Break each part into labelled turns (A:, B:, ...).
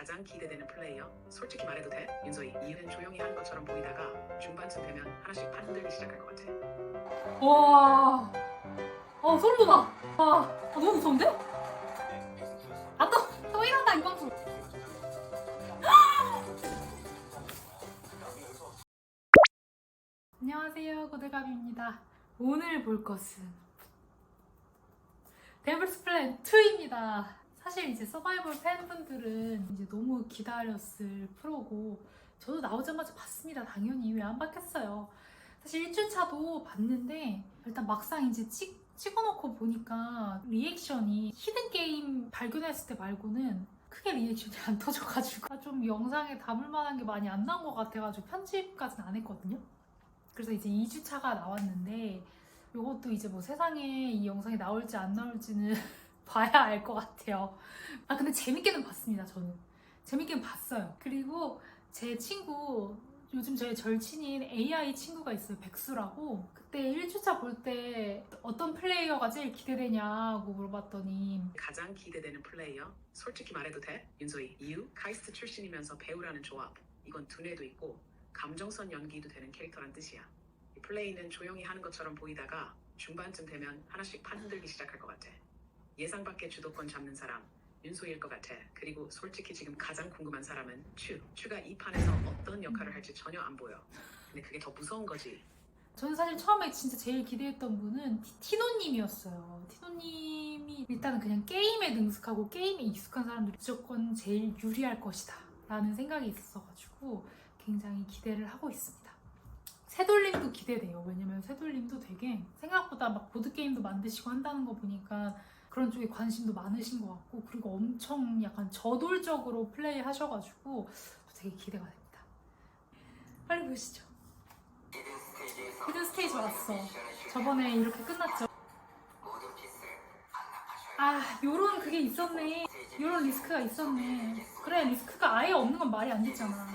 A: 가장 기대되는 플레이어? 솔직히 말해도 돼? 윤소희, 이유는 조용히 하는 것처럼 보이다가 중반쯤 되면 하나씩 판 흔들기 시작할 것 같아.
B: 와, 어 소름 돋아. 와, 아, 너무 무서운데? 아 또, 또 이런다 이 방송. 안녕하세요 고대감입니다. 오늘 볼 것은 데블스 플랜 2입니다. 사실 이제 서바이벌 팬분들은 이제 너무 기다렸을 프로고 저도 나오자마자 봤습니다. 당연히 왜 안 봤겠어요. 사실 1주차도 봤는데 일단 막상 이제 찍, 찍어놓고 보니까 리액션이 히든 게임 발견했을 때 말고는 크게 리액션이 안 터져가지고 좀 영상에 담을 만한 게 많이 안 나온 것 같아가지고 편집까지는 안 했거든요. 그래서 이제 2주차가 나왔는데 이것도 이제 뭐 세상에 이 영상이 나올지 안 나올지는 봐야 알 것 같아요. 아 근데 재밌게는 봤습니다 저는. 재밌게는 봤어요. 그리고 제 친구 요즘 저의 절친인 AI 친구가 있어요. 백수라고. 그때 1주차 볼 때 어떤 플레이어가 제일 기대되냐고 물어봤더니
A: 가장 기대되는 플레이어? 솔직히 말해도 돼? 윤소희, 이유? 카이스트 출신이면서 배우라는 조합. 이건 두뇌도 있고 감정선 연기도 되는 캐릭터란 뜻이야. 이 플레이는 조용히 하는 것처럼 보이다가 중반쯤 되면 하나씩 판 흔들기 시작할 것 같아. 예상 밖의 주도권 잡는 사람 윤소희일 것 같아. 그리고 솔직히 지금 가장 궁금한 사람은 추. 추가 이 판에서 어떤 역할을 할지 전혀 안 보여. 근데 그게 더 무서운 거지.
B: 저는 사실 처음에 진짜 제일 기대했던 분은 티- 티노님이었어요. 티노님이 일단은 그냥 게임에 능숙하고 게임에 익숙한 사람들이 무조건 제일 유리할 것이다. 라는 생각이 있었어가지고 굉장히 기대를 하고 있습니다. 새돌림도 기대돼요. 왜냐면 새돌림도 되게 생각보다 막 보드게임도 만드시고 한다는 거 보니까 그런 쪽에 관심도 많으신 것 같고 그리고 엄청 약간 저돌적으로 플레이 하셔가지고 되게 기대가 됩니다. 빨리 보시죠. 히든 스테이지 왔어. 저번에 이렇게 끝났죠. 아, 요런 그게 있었네. 요런 리스크가 있었네. 그래, 리스크가 아예 없는 건 말이 안 되잖아.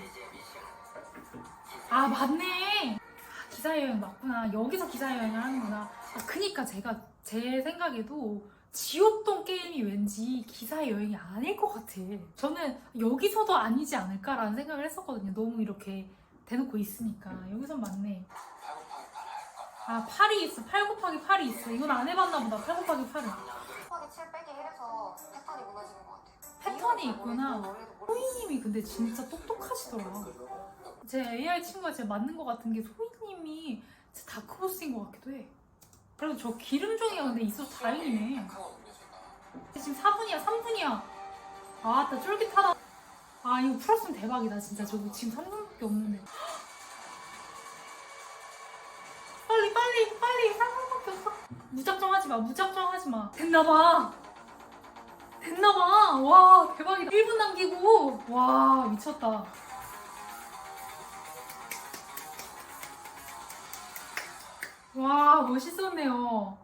B: 아, 맞네. 아, 기사여행 맞구나. 여기서 기사여행을 하는구나. 아, 그니까 제가 제 생각에도 지옥동 게임이 왠지 기사 여행이 아닐 것 같아. 저는 여기서도 아니지 않을까라는 생각을 했었거든요. 너무 이렇게 대놓고 있으니까. 여기선 맞네. 아, 8이 있어. 8 곱하기 8이 있어. 이건 안 해봤나 보다. 8 곱하기 8은.
C: 곱하기 7 빼기 1에서 패턴이 무너지는 것 같아.
B: 패턴이 있구나. 소희님이 근데 진짜 똑똑하시더라. 제 AI 친구가 제일 맞는 것 같은 게 소희님이 진짜 다크보스인 것 같기도 해. 그래도 저 기름종이가 근데 있어서 다행이네. 지금 4분이야, 3분이야. 아, 나 쫄깃하다. 아, 이거 풀었으면 대박이다, 진짜. 저거 지금 3분밖에 없는데. 빨리, 빨리, 빨리. 3분밖에 없어. 무작정 하지 마, 무작정 하지 마. 됐나봐. 됐나봐. 와, 대박이다. 1분 남기고. 와, 미쳤다. 와, 멋있었네요.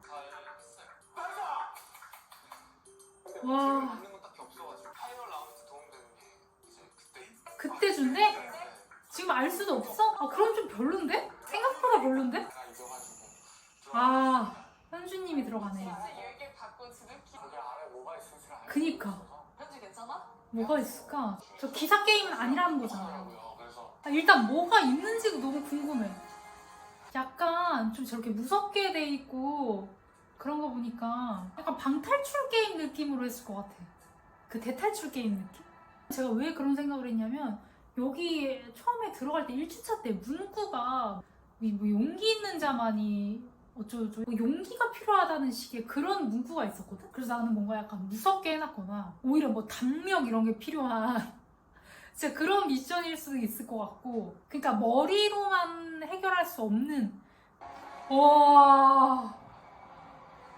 B: 와. 그때 준대? 지금 알 수도 없어? 아, 그럼 좀 별론데? 생각보다 별론데? 아, 현주님이 들어가네. 그니까. 뭐가 있을까? 저 기사 게임은 아니라는 거잖아. 아, 일단 뭐가 있는지도 너무 궁금해. 약간 좀 저렇게 무섭게 돼 있고 그런 거 보니까 약간 방탈출 게임 느낌으로 했을 것 같아. 그 대탈출 게임 느낌? 제가 왜 그런 생각을 했냐면 여기 처음에 들어갈 때 1주차 때 문구가 이뭐 용기 있는 자만이 어쩌고저쩌고 뭐 용기가 필요하다는 식의 그런 문구가 있었거든? 그래서 나는 뭔가 약간 무섭게 해놨거나 오히려 뭐 담력 이런 게 필요한 진짜 그런 미션일 수도 있을 것 같고 그러니까 머리로만 해결할 수 없는. 와.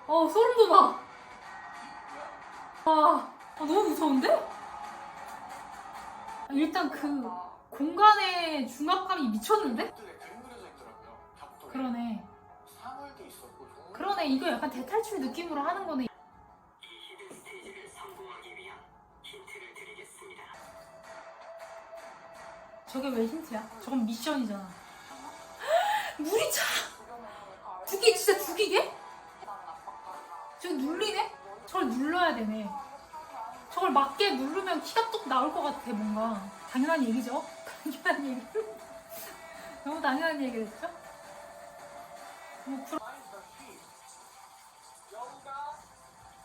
B: 어, 소름 돋아. 와. 아, 너무 무서운데? 일단 그 공간의 중압감이 미쳤는데? 그러네. 그러네. 이거 약간 대탈출 느낌으로 하는 거네 저게 왜 힌트야? 저건 미션이잖아 물이 차! 죽이 진짜 죽이게? 저기 눌리네? 저걸 눌러야 되네 저걸 맞게 누르면 키가 뚝 나올 것 같아 뭔가 당연한 얘기죠 당연한 얘기 너무 당연한 얘기겠죠? 뭐 그럼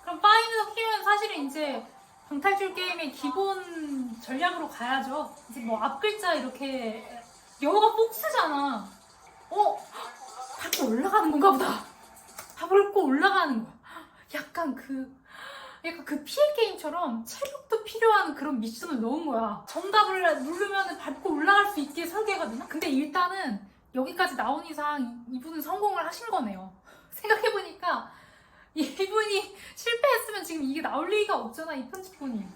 B: 그럼 파이브에서 키면 사실은 이제 방탈출 게임의 기본 전략으로 가야죠. 이제 뭐 앞글자 이렇게 영어가 복스잖아. 어? 밟고 올라가는 건가 보다. 밟고 올라가는 거야. 약간 그 약간 그 피해 게임처럼 체력도 필요한 그런 미션을 넣은 거야. 정답을 누르면 밟고 올라갈 수 있게 설계가 되나? 근데 일단은 여기까지 나온 이상 이- 이분은 성공을 하신 거네요. 생각해보니까 이분이 실패했으면 지금 이게 나올 리가 없잖아 이 편집본이.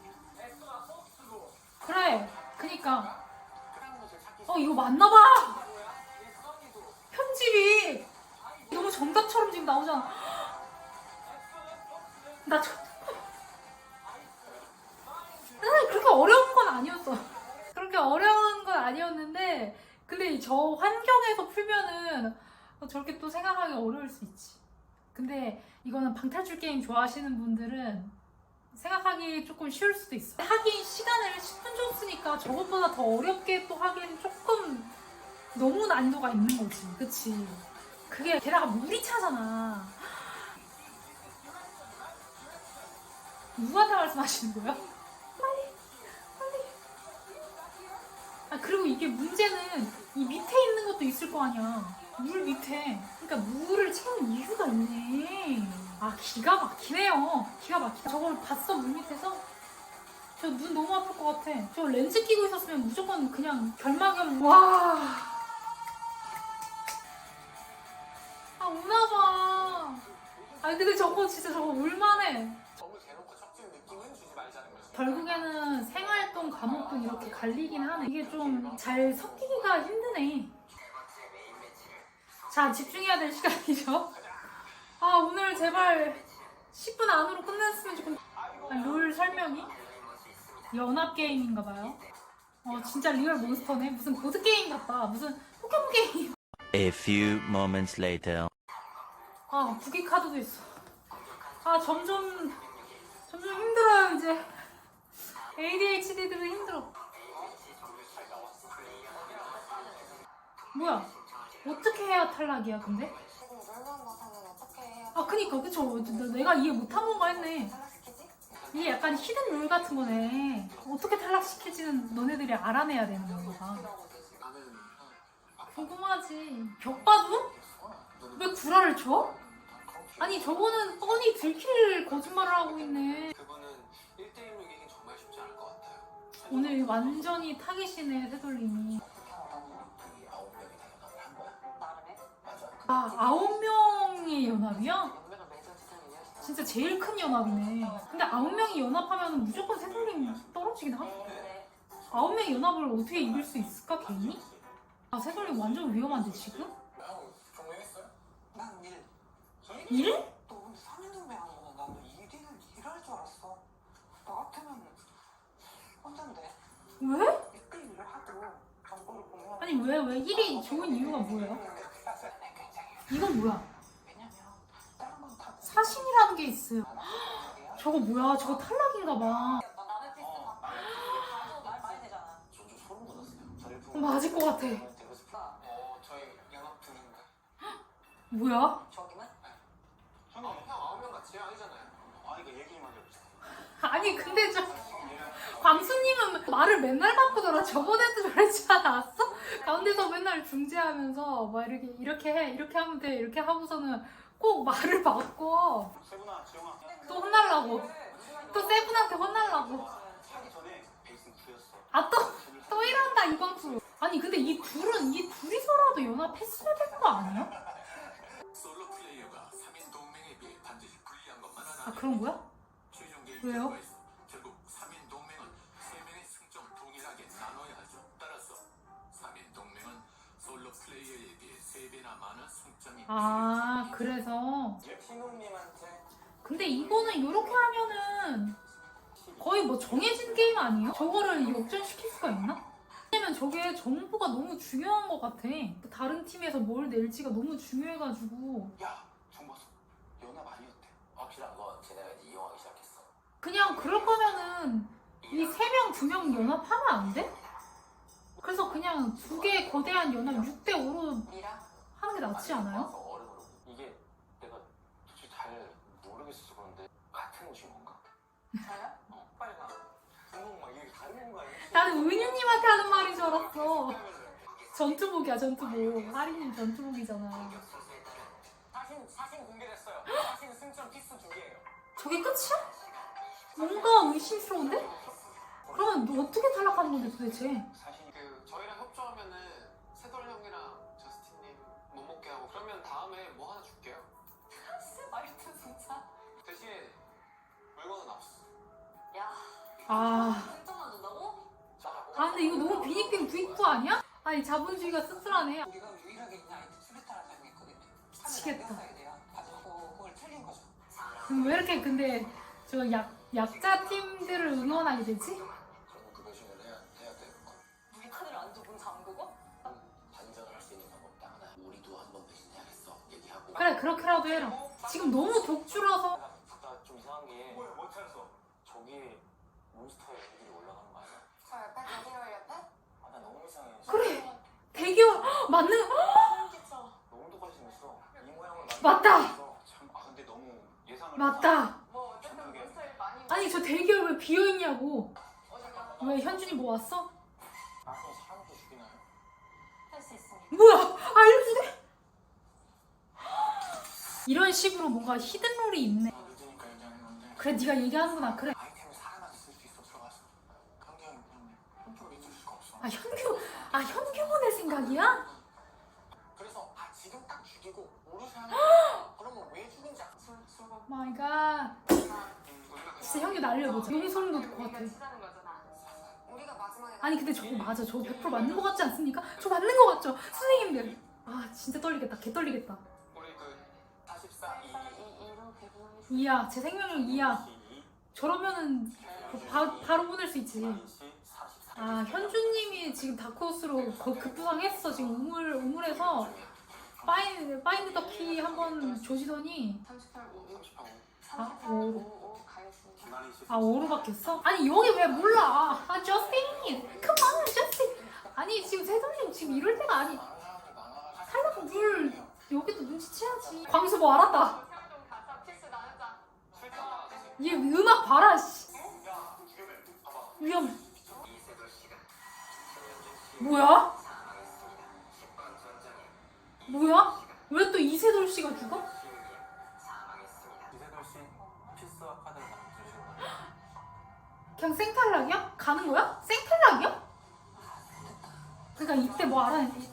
B: 그래 그니까. 어 이거 맞나봐! 편집이 너무 정답처럼 지금 나오잖아. 나 저... 사실 그렇게 어려운 건 아니었어. 그렇게 어려운 건 아니었는데 근데 저 환경에서 풀면은 저렇게 또 생각하기 어려울 수 있지 근데 이거는 방탈출 게임 좋아하시는 분들은 생각하기 조금 쉬울 수도 있어. 하긴 시간을 10분 줬으니까 저것보다 더 어렵게 또 하기엔 조금 너무 난이도가 있는 거지. 그치? 그게 게다가 물이 차잖아. 누구한테 말씀하시는 거예요? 빨리, 빨리. 아, 그리고 이게 문제는 이 밑에 있는 것도 있을 거 아니야. 물 밑에. 그러니까 물을 채운 이유가 있네. 아, 기가 막히네요. 기가 막히다. 저걸 봤어, 물 밑에서? 저 눈 너무 아플 것 같아. 저 렌즈 끼고 있었으면 무조건 그냥 결막염. 와. 아, 우나봐. 아, 근데 저거 진짜 저거 울만해.
D: 너무 대놓고 척진 느낌은 주지 말자는 거지.
B: 결국에는 생활동, 감옥동 이렇게 갈리긴 하네. 이게 좀 잘 섞이기가 힘드네. 자, 집중해야 될 시간이죠. 아, 오늘 제발 10분 안으로 끝냈으면 좋겠 아, 룰 설명이? 연합게임인가봐요. 어, 진짜 리얼 몬스터네. 무슨 보드게임 같다. 무슨 포켓몬 게임.
E: A few moments later.
B: 아, 부기 카드도 있어. 아, 점점, 점점 힘들어요, 이제. ADHD들은 힘들어. 뭐야? 어떻게 해야 탈락이야, 근데?
C: 지금 어떻게 해야
B: 아, 그니까, 그쵸. 나- 내가 이해 못한 건가 했네.
C: 탈락시키지?
B: 이게 약간 히든 룰 같은 거네. 어떻게 탈락시킬지는 너네들이 알아내야 되는 거가.
D: 나는
B: 궁금하지. 벽바도? 왜 구라를 쳐? 아니, 저거는 뻔히 들킬 거짓말을 하고 있네.
D: 그분은 1대1로 이기긴 정말 쉽지 않을 것 같아요.
B: 오늘 완전히 타깃이네, 새돌림이. 아, 아홉 명의 연합이야? 진짜 제일 큰 연합이네. 근데 아홉 명이 연합하면 무조건 새돌림 떨어지긴 하겠다. 아홉 명의 연합을 어떻게 이길 수 있을까, 개인이? 아, 새돌림 완전 위험한데, 지금?
D: 형, 종료했어요? 난 1.
B: 일?
D: 너 근데 3인 동맹 하잖아. 나는 1위는 일할 줄 알았어. 나 같으면 혼잔데.
B: 왜?
D: 1대1을 하고 정보를 보면
B: 아니, 왜, 왜 1이 좋은 이유가 뭐예요? 이건 뭐야? 사신이라는 게 있어요. 저거 뭐야? 저거 탈락인가 봐.
D: 어,
B: 맞을 것 같아. 뭐야?
D: 아니,
B: 근데 저, 광수님은 말을 맨날 바꾸더라. 저번에도 저랬지 않았어? 가운데서 맨날 중재하면서 막 이렇게 이렇게 해 이렇게 하면 돼 이렇게 하고서는 꼭 말을 바꿔
D: 세분아, 지영아.
B: 또 혼날라고 또 세븐한테 혼날라고
D: 하기 전에 베이스는 9였어.
B: 아또 또 이런다 이광수 아니 근데 이 둘은 이 둘이서라도 연합했어야 될거 아니야?
D: 솔로 플레이어가 3인 동맹에 비해 반드시 불리한 것만 하나.
B: 아 그런 거야?
D: 최종 게임
B: 왜요?
D: 결과에서
B: 아 그래서 근데 이거는 이렇게 하면은 거의 뭐 정해진 게임 아니에요? 저거를 역전시킬 수가 있나? 왜냐면 저게 정보가 너무 중요한 것 같아. 다른 팀에서 뭘 낼지가 너무 중요해가지고.
D: 야, 정봤어. 연합 아니었대.
F: 확실한 건 쟤네가 이제 이용하기 시작했어.
B: 그냥 그럴 거면은 이 세 명, 두 명 연합하면 안 돼? 그래서 그냥 두개 거대한 연합 6대 5로
C: 미라?
B: 하는 게 낫지 않아요?
F: 어려워. 이게 내가 솔직히 잘 모르겠어서 그런데 같은 옷인 건가?
C: 저요?
F: 어, 빨리 가. 분홍 막 이게 다른 거 아니야?
B: 나는 은유님한테 하는 말인 줄 알았어. 전투복이야, 전투복. 하리님 전투복이잖아.
F: 사진 사진 공개됐어요. 사진 승점 피스 두 개예요.
B: 저게 끝이야? 뭔가 의심스러운데? 그러면 너 어떻게 탈락하는 건데 도대체? 아? 아 근데 이거 너무 비닉빈 부익부 아니야? 아니 자본주의가 씁쓸하네.
G: 우리가 유일하게 있는 아이템 수류탄을 사용했거든요.
B: 미치겠다.
G: 그걸 틀린 거죠.
B: 그럼 왜 이렇게 근데 저 약, 약자 팀들을 응원하게 되지?
F: 그러면 그 배신을 해야 해야 될 거.
C: 우리 카드를 안 줘, 문 잠그고?
F: 반전을 할 수 있는 방법 딱 하나. 우리도 한번 배신해야겠어. 얘기하고.
B: 그래 그렇게라도 해라. 지금 너무 독주라서
F: 아까 좀 이상한 게.
D: 뭐야 못 찾았어
F: 저기 몬스터에 애들이 올라가는 거 아니야?
C: 저 옆에 대기로 옆에?
F: 아, 나 너무 이상해.
B: 그래 대결 맞는
C: 진짜.
F: 너무 똑같이 생겼어. 이 모양을
B: 맞다.
F: 참, 아 근데 너무 예상을.
B: 맞다.
C: 뭐 어쨌든 몬스터를 많이
B: 아니 저 대결 왜 비어 있냐고.
C: 어디가
B: 왜 현준이 뭐 왔어?
F: 아, 그럼 사람도 죽이나요?
C: 할수 있습니다.
B: 뭐야 알려주네. 이런 식으로 뭔가 히든롤이 있네.
F: 아, 늦으니까 얘기하는 건데.
B: 그래 네가 얘기하는구나. 그래.
F: 아이 아
B: 현규 아 현규 보낼 생각이야?
F: 그래서 아 지금 딱 죽이고 오르세 하는 거야. 그러면 왜 죽인지 알- 술 술. 먹-
B: 마이 갓.
F: 음,
B: 진짜 현규 날려보자. 너무 소름 돋을 것 같아.
C: 우리가 마지막에
B: 아니 근데 저거 맞아. 저거 100% 맞는 거 같지 않습니까? 저 맞는 거 같죠? 선생님들. 아 진짜 떨리겠다. 개 떨리겠다.
F: 우리 그 44, 2,
C: 2, 2로 배분하겠습니다.
B: 이야 제 생명력 이야. 저러면은 바, 바로 보낼 수 있지. 아 현주님이 지금 다크호스로 거- 급부상했어. 지금 우물 우물에서 파인 파인드 더키 한번 조지더니
C: 38, 5, 5.
F: 38, 5.
B: 아,
C: 38,
B: 오.
C: 5, 5 가겠습니다.
B: 아 5로 바뀌었어? 아니 여기 왜 몰라? 아 저스틴, 컴온 저스틴. 아니 지금 세돌님 지금 이럴 때가 아니. 살려서 물 여기도 눈치채야지. 광수 뭐 알았다. 얘 음악 봐라. 씨. 위험. 뭐야? 뭐야? 왜 또 이세돌 씨가 죽어?
F: 이세돌 씨 필수와 카드를 남겨주시는 거예요.
B: 그냥 생탈락이야? 가는 거야? 생탈락이야? 그러니까 이때 뭐 알아?
F: 전장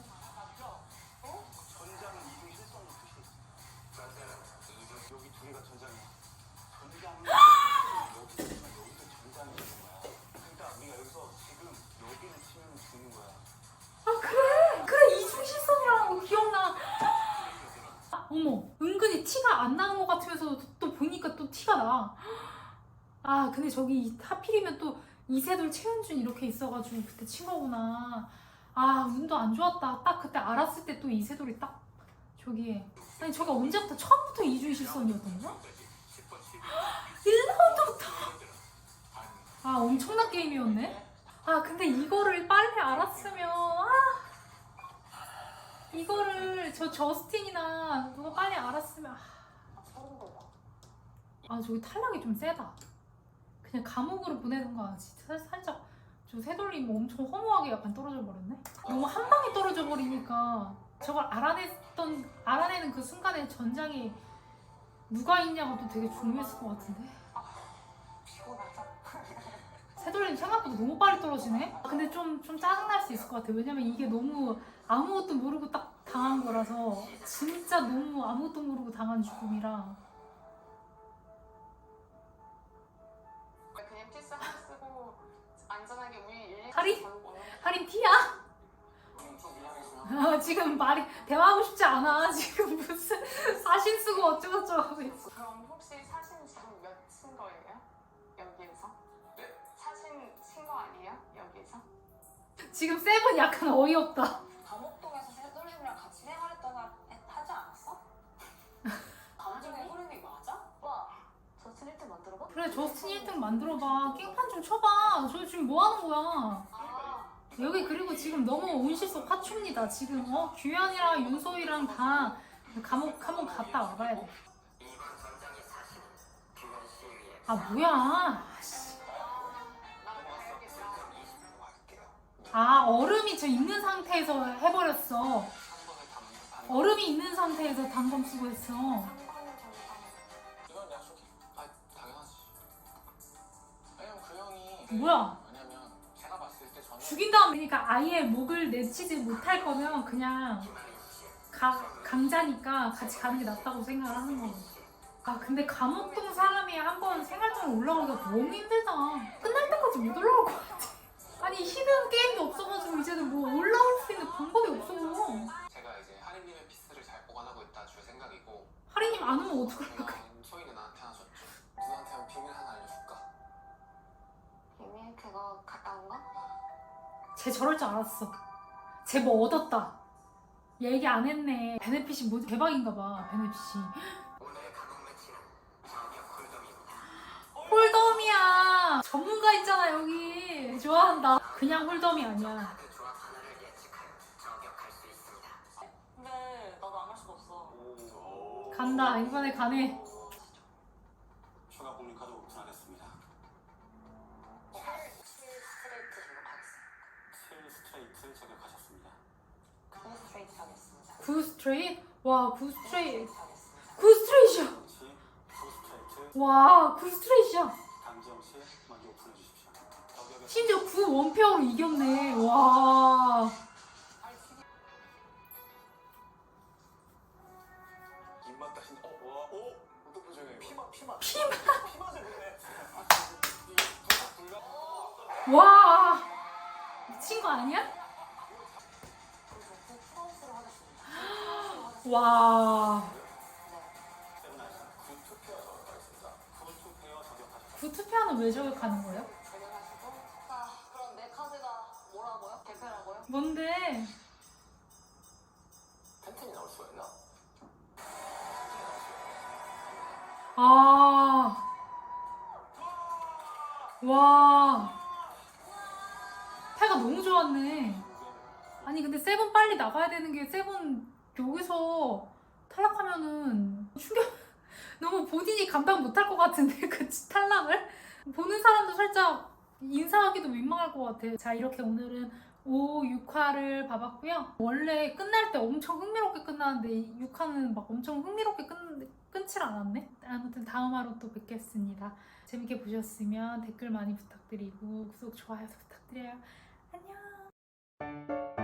B: 저기 하필이면 또 이세돌 최현준 이렇게 있어가지고 그때 친 거구나. 아 운도 안 좋았다. 딱 그때 알았을 때 또 이세돌이 딱 저기에 아니 저게 언제부터? 처음부터 이중실성이었던 거야? 1라운드부터. 아 엄청난 게임이었네. 아 근데 이거를 빨리 알았으면 아. 이거를 저 저스틴이나 누가 빨리 알았으면 아, 아 저기 탈락이 좀 세다 그냥 감옥으로 보내던가 진짜 살짝 저 새돌림 뭐 엄청 허무하게 약간 떨어져 버렸네 너무 한 방에 떨어져 버리니까 저걸 알아냈던 알아내는 그 순간에 전장에 누가 있냐가 또 되게 중요했을 것 같은데. 새돌림 생각보다 너무 빨리 떨어지네. 근데 좀, 좀 짜증날 수 있을 것 같아. 왜냐면 이게 너무 아무것도 모르고 딱 당한 거라서 진짜 너무 아무것도 모르고 당한 죽음이라. 아, 지금 말이 대화하고 싶지 않아. 지금 무슨 사신 쓰고 어쩌고저쩌고 하고 있어.
C: 그럼 혹시 사진 지금 몇친 거예요? 여기에서?
F: 네?
C: 사진 친 거 아니에요? 여기에서?
B: 지금 세븐 약간 어이없다.
C: 감옥동에서 새돌림이랑 같이 생활했다가 하지 않았어? 감정의 흐름이 맞아? 와, 저 스릴트 만들어봐?
B: 그래 저스틴 1등 만들어봐 깽판 좀 쳐봐 저 지금 뭐 하는 거야 여기 그리고 지금 너무 온실속 화초입니다. 지금 어 규현이랑 윤소희랑 다 감옥 한번 갔다 와봐야 돼. 아 뭐야. 아 얼음이 저 있는 상태에서 해버렸어. 얼음이 있는 상태에서 단검 쓰고 했어.
F: 아
B: 뭐야 죽인 다음 그러니까 아예 목을 내치지 못할 거면 그냥 가, 강자니까 같이 가는 게 낫다고 생각을 하는 거고 아 근데 감옥동 사람이 한번 생활동에 올라가기가 너무 힘들다 끝날 때까지 못 올라올 것 같아 아니 히든 게임도 없어가지고 이제는 뭐 올라올 수 있는 방법이 없어
F: 제가 이제 하리님의 피스를 잘 보관하고 있다 줄 생각이고
B: 하리님 안 오면 어떡할 거야
F: 그냥 소희는 나한테 하나 줬죠. 누나한테 한 비밀 하나 알려줄까?
C: 비밀 그거 갔다 온 거?
B: 쟤 저럴 줄 알았어. 쟤 뭐 얻었다. 얘기 안 했네. 베네핏이 뭐 대박인가 봐 베네핏이. 홀덤이야. 전문가 있잖아 여기. 좋아한다. 그냥 홀덤이 아니야.
G: 근데 나도 안 할 수가 없어.
B: 간다. 이번에 가네 구 스트레이트? 와구 스트레이트
G: 하겠습니다.
B: 구 스트레이트야
F: 혹시 9 스트레이트
B: 와구 스트레이트야
F: 강지영 씨 먼저 오픈해 주십시오.
B: 심지어 구 원페어로 이겼네 와
F: 입맛 다신 어, 와, 오, 피맛, 피맛. 피맛을 보네.
B: 와 미친 거 아니야?
G: 다.
B: 구 투표하는 왜 저격하는 거예요? 뭔데? 아. 와. 패가 너무 좋았네. 아니 근데 세븐 빨리 나가야 되는 게 세븐 여기서 탈락하면은 충격 너무 본인이 감당 못할 것 같은데 그 탈락을 보는 사람도 살짝 인사하기도 민망할 것 같아. 자 이렇게 오늘은 5, 6화를 봐봤고요. 원래 끝날 때 엄청 흥미롭게 끝나는데 6화는 막 엄청 흥미롭게 끝, 끊질 않았네. 아무튼 다음 화로 또 뵙겠습니다. 재밌게 보셨으면 댓글 많이 부탁드리고 구독, 좋아요 부탁드려요. 안녕.